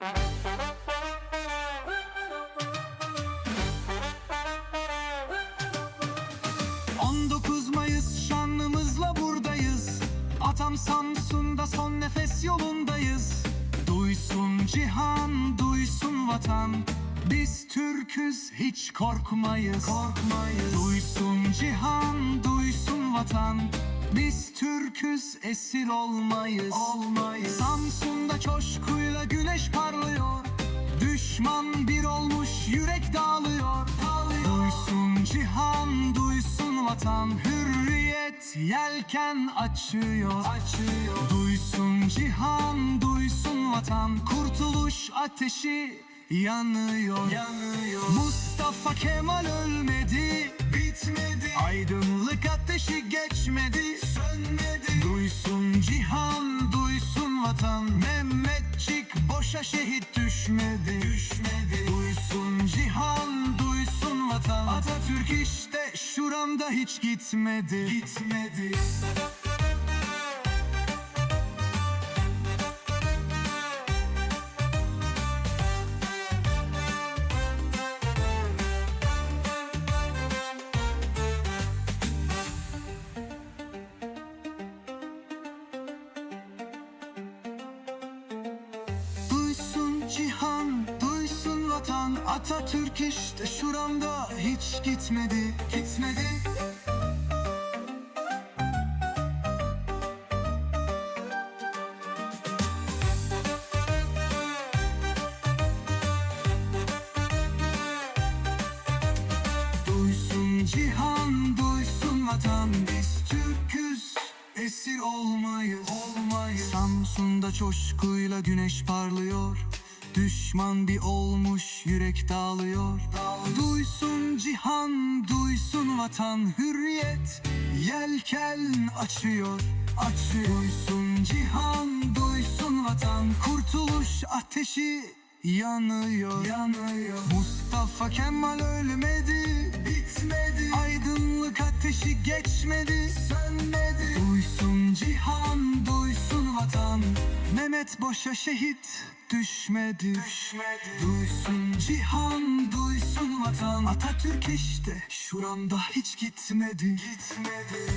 ...19 Mayıs şanlımızla buradayız. Atam Samsun'da son nefes yolundayız. Duysun cihan, duysun vatan. Biz Türküz hiç korkmayız. Korkmayız. Duysun cihan, duysun vatan. Biz Türküz esir olmayız. Olmayız. Samsun'da parlıyor Düşman bir olmuş yürek dağılıyor. Duysun cihan, duysun vatan Hürriyet yelken açıyor, açıyor. Duysun cihan, duysun vatan Kurtuluş ateşi yanıyor, yanıyor. Mustafa Kemal ölmedi, bitmedi Aydınlık ateşi geçmedi, sönmedi Duysun cihan, duysun vatan Mehmetçik boşa şehit düşmedi, düşmedi. Duysun cihan, duysun vatan. Atatürk işte şuramda hiç gitmedi, gitmedi cihan, duysun vatan Atatürk işte şuramda. Hiç gitmedi, gitmedi. Duysun cihan, duysun vatan. Biz Türküz, esir olmayız, olmayız. Samsun'da coşkuyla güneş parlıyor Düşman bir olmuş, yürek dağılıyor Duysun cihan, duysun vatan Hürriyet, yelken açıyor, açıyor. Duysun cihan, duysun vatan. Kurtuluş ateşi yanıyor, yanıyor. Mustafa Kemal ölmedi, Mehmet boşa şehit düşmedi, düşmedi Duysun cihan, duysun vatan. Atatürk işte şuramda hiç gitmedi, gitmedi